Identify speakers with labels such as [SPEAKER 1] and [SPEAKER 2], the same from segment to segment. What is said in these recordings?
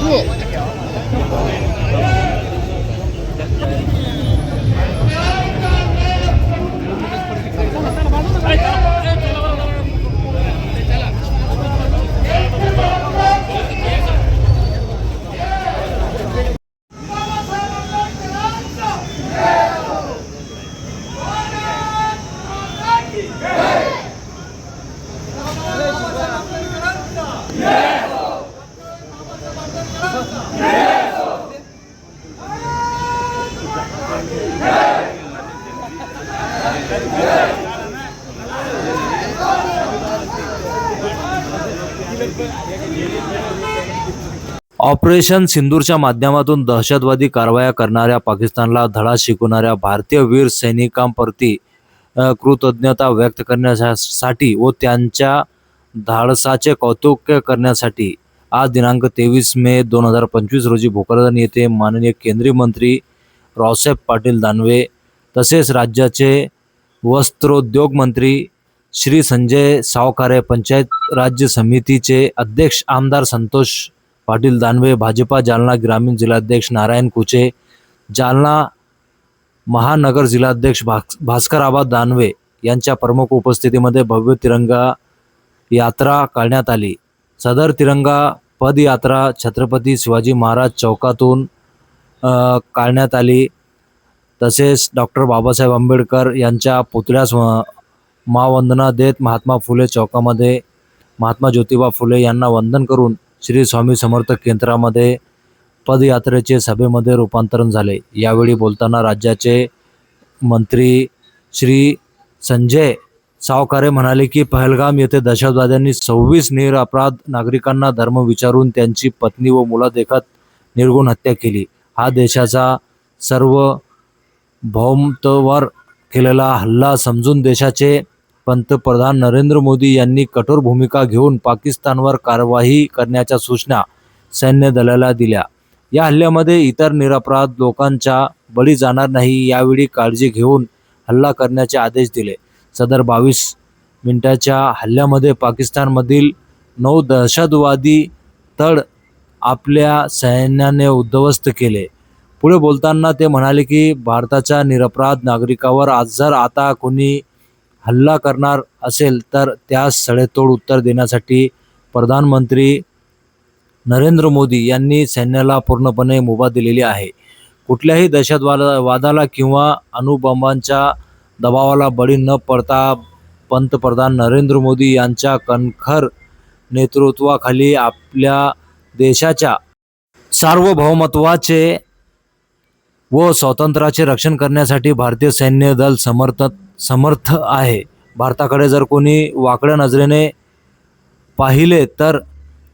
[SPEAKER 1] Cool. Operation सिंदूरच्या माध्यमातून दहशतवादी कारवाया करणाऱ्या पाकिस्तानला धडा शिकवणाऱ्या भारतीय वीर सैनिकांप्रती कृतज्ञता व्यक्त करण्यासाठी व त्यांच्या धाडसाचे कौतुक करण्यासाठी आज दिनांक तेवीस मे दोन हजार पंचवीस रोजी भोकरदन येथे माननीय केंद्रीय मंत्री रावसाहेब पाटील दानवे तसेच राज्याचे वस्त्रोद्योग मंत्री श्री संजय सावकारे पंचायत राज्य समितीचे अध्यक्ष आमदार संतोष पाटील दानवे भाजपा जालना ग्रामीण जिल्हाध्यक्ष नारायण कुचे जालना महानगर जिल्हाध्यक्ष भास् भास्कराबा दानवे यांच्या प्रमुख उपस्थितीमध्ये भव्य तिरंगा यात्रा काढण्यात आली. सदर तिरंगा पदयात्रा छत्रपती शिवाजी महाराज चौकातून काढण्यात आली. तसेच डॉक्टर बाबासाहेब आंबेडकर यांच्या पुतळ्यास मावंदना देत महात्मा फुले चौकामध्ये महात्मा ज्योतिबा फुले यांना वंदन करून श्री स्वामी समर्थ केंद्रामध्ये पदयात्रेचे सभेमध्ये रूपांतरण झाले. यावेळी बोलताना राज्याचे मंत्री श्री संजय सावकारे म्हणाले की पहलगाम येथे दहशतवाद्यांनी सव्वीस निरपराध नागरिकांना धर्म विचारून त्यांची पत्नी व मुलं देखत निर्गुण हत्या केली. हा देशाचा सर्व भौमत्वावर केलेला हल्ला समजून देशाचे पंतप्रधान नरेंद्र मोदी यांनी कठोर भूमिका घेऊन पाकिस्तानवर कारवाई करण्याच्या सूचना सैन्य दलाला दिल्या. या हल्ल्यामध्ये इतर निरपराध लोकांचा बळी जाणार नाही यावेळी काळजी घेऊन हल्ला करण्याचे आदेश दिले. सदर बावीस मिनिटाच्या हल्ल्यामध्ये पाकिस्तानमधील नऊ दहशतवादी तळ आपल्या सैन्याने उद्ध्वस्त केले. पुढे बोलताना ते म्हणाले की भारताच्या निरपराध नागरिकावर आज जर आता कोणी हल्ला करणार असेल तर त्यास सडेतोड उत्तर देण्यासाठी प्रधानमंत्री नरेंद्र मोदी यांनी सैन्याला पूर्णपणे मुभा दिलेली आहे. कुठल्याही दहशतवादा वादाला किंवा अणुबंबांच्या दबावाला बळी न पडता पंतप्रधान नरेंद्र मोदी यांच्या कणखर नेतृत्वाखाली आपल्या देशाच्या सार्वभौमत्वाचे व स्वातंत्र्याचे रक्षण करण्यासाठी भारतीय सैन्य दल समर्थ समर्थ आहे. भारताकडे जर कोणी वाकड्या नजरेने पाहिले तर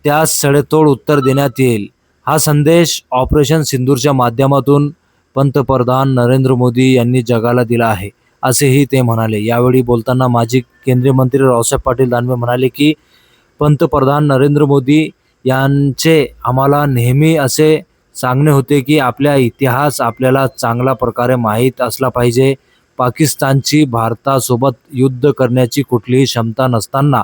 [SPEAKER 1] त्यास सडेतोड उत्तर देण्यात येईल. हा संदेश ऑपरेशन सिंदूरच्या माध्यमातून पंतप्रधान नरेंद्र मोदी यांनी जगाला दिला आहे. असेही ते म्हणाले. यावेळी बोलताना माजी केंद्रीय मंत्री रावसाहेब पाटील दानवे म्हणाले की पंतप्रधान नरेंद्र मोदी यांचे आम्हाला नेहमी असे सांगणे होते की आपल्या इतिहास आपल्याला चांगल्या प्रकारे माहीत असला पाहिजे. पाकिस्तानची भारतासोबत युद्ध करण्याची कुठलीही क्षमता नसताना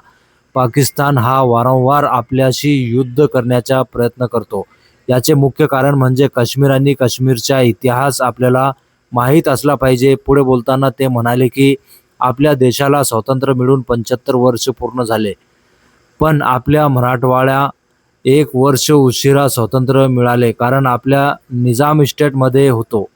[SPEAKER 1] पाकिस्तान हा वारंवार आपल्याशी युद्ध करण्याचा प्रयत्न करतो. याचे मुख्य कारण म्हणजे काश्मीर आणि काश्मीरचा इतिहास आपल्याला माहीत असला पाहिजे. पुढे बोलताना ते म्हणाले की आपल्या देशाला स्वातंत्र्य मिळून पंच्याहत्तर वर्ष पूर्ण झाले. पण आपल्या मराठवाड्या एक वर्ष उशिरा स्वातंत्र्य मिळाले कारण आपल्या निजाम इस्टेटमध्ये होतो.